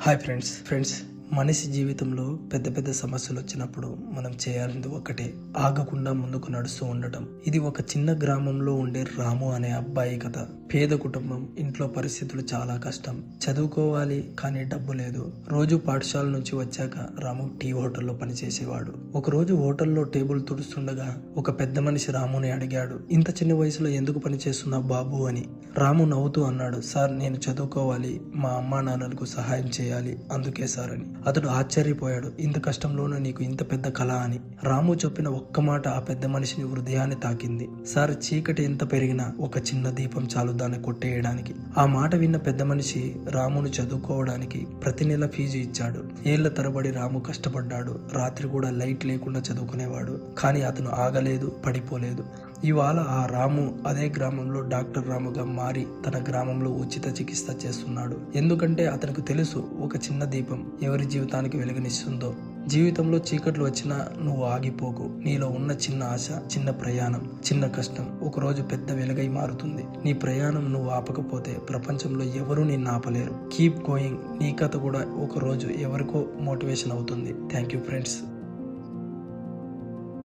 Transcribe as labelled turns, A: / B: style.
A: Hi friends friends మనిషి జీవితంలో పెద్ద పెద్ద సమస్యలు వచ్చినప్పుడు మనం చేయాల్సింది ఒకటే ఆగకుండా ముందుకు నడుస్తూ ఉండటం. ఇది ఒక చిన్న గ్రామంలో ఉండే రాము అనే అబ్బాయి కథ. పేద కుటుంబం ఇంట్లో పరిస్థితులు చాలా కష్టం. చదువుకోవాలి కానీ డబ్బు లేదు. రోజు పాఠశాల నుంచి వచ్చాక రాము టీ హోటల్లో పనిచేసేవాడు. ఒక రోజు హోటల్లో టేబుల్ తుడుస్తుండగా ఒక పెద్ద మనిషి రాముని అడిగాడు ఇంత చిన్న వయసులో ఎందుకు పనిచేస్తున్నావు బాబు అని? రాము నవ్వుతూ అన్నాడు సార్ నేను చదువుకోవాలి. మా అమ్మా నాన్నలకు సహాయం చేయాలి. అందుకే సార్ అని. అతడు ఆశ్చర్యపోయాడు. ఇంత కష్టంలోనూ నీకు ఇంత పెద్ద కళ అని. రాము చెప్పిన ఒక్క మాట ఆ పెద్ద మనిషిని హృదయాన్ని తాకింది. సార్ చీకటి ఎంత పెరిగినా ఒక చిన్న దీపం చాలు దాన్ని కొట్టేయడానికి. ఆ మాట విన్న పెద్ద మనిషి రామును చదువుకోవడానికి ప్రతి నెల ఫీజు ఇచ్చాడు. ఏళ్ళ తరబడి రాము కష్టపడ్డాడు. రాత్రి కూడా లైట్ లేకుండా చదువుకునేవాడు. కానీ అతను ఆగలేదు పడిపోలేదు. ఇవాళ ఆ రాము అదే గ్రామంలో డాక్టర్ రాముగా మారి తన గ్రామంలో ఉచిత చికిత్స చేస్తున్నాడు. ఎందుకంటే అతనికి తెలుసు ఒక చిన్న దీపం ఎవరి జీవితానికి వెలుగునిస్తుందో. జీవితంలో చీకట్లు వచ్చినా నువ్వు ఆగిపోకు. నీలో ఉన్న చిన్న ఆశ చిన్న ప్రయాణం చిన్న కష్టం ఒకరోజు పెద్ద వెలుగై మారుతుంది. నీ ప్రయాణం నువ్వు ఆపకపోతే ప్రపంచంలో ఎవరూ నిన్ను ఆపలేరు. కీప్ గోయింగ్ నీ కథ కూడా ఒక రోజు ఎవరికో మోటివేషన్ అవుతుంది. Thank you friends